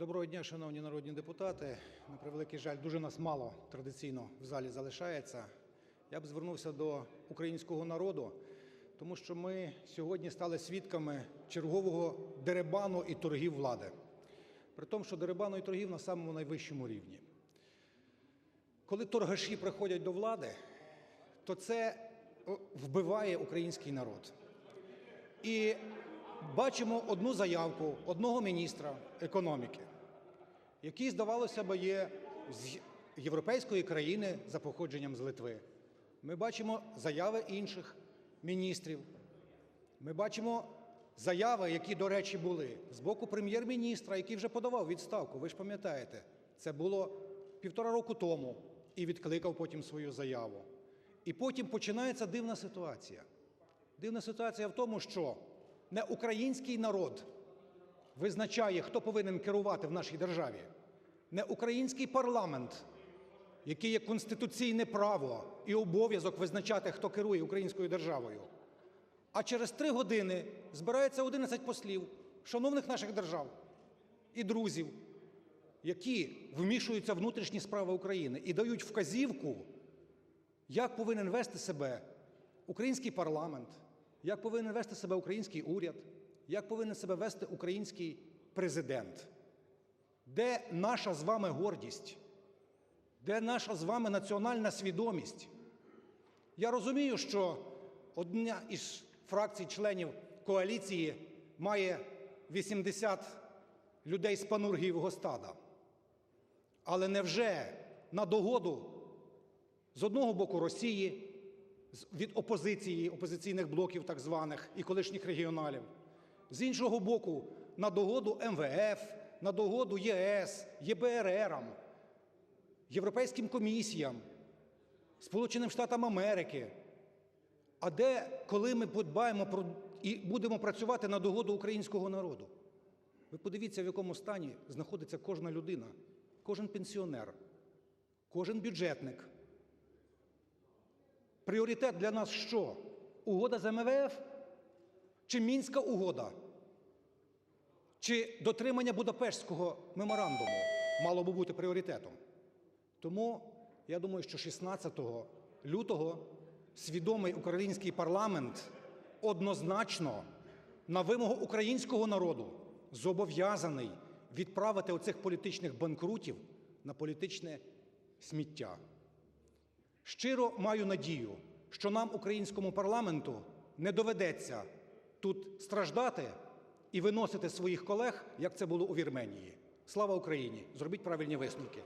Доброго дня, шановні народні депутати. На превеликий жаль, дуже нас мало традиційно в залі залишається. Я б звернувся до українського народу, тому що ми сьогодні стали свідками чергового деребану і торгів влади. При тому, що деребану і торгів на самому найвищому рівні. Коли торгаші приходять до влади, то це вбиває український народ. І бачимо одну заявку одного міністра економіки, який, здавалося б, є з європейської країни за походженням з Литви. Ми бачимо заяви інших міністрів. Ми бачимо заяви, які, до речі, були з боку прем'єр-міністра, який вже подавав відставку. Ви ж пам'ятаєте, це було півтора року тому і відкликав потім свою заяву. І потім починається дивна ситуація. Дивна ситуація в тому, що не український народ визначає, хто повинен керувати в нашій державі, не український парламент, який є конституційне право і обов'язок визначати, хто керує українською державою. А через три години збирається 11 послів шановних наших держав і друзів, які вмішуються в внутрішні справи України і дають вказівку, як повинен вести себе український парламент, як повинен вести себе український уряд, як повинен себе вести український президент. Де наша з вами гордість? Де наша з вами національна свідомість? Я розумію, що одна із фракцій членів коаліції має 80 людей з панургієвого стада. Але невже на догоду з одного боку Росії, від опозиції, опозиційних блоків так званих і колишніх регіоналів, з іншого боку, на догоду МВФ, на догоду ЄС, ЄБРРам, європейським комісіям, Сполученим Штатам Америки. А де, коли ми подбаємо про і будемо працювати на догоду українського народу? Ви подивіться, в якому стані знаходиться кожна людина, кожен пенсіонер, кожен бюджетник. Пріоритет для нас що? Угода з МВФ? Чи Мінська угода? Чи дотримання Будапештського меморандуму мало би бути пріоритетом? Тому я думаю, що 16 лютого свідомий український парламент однозначно на вимогу українського народу зобов'язаний відправити оцих політичних банкрутів на політичне сміття. Щиро маю надію, що нам, українському парламенту, не доведеться тут страждати і виносити своїх колег, як це було у Вірменії. Слава Україні! Зробіть правильні висновки.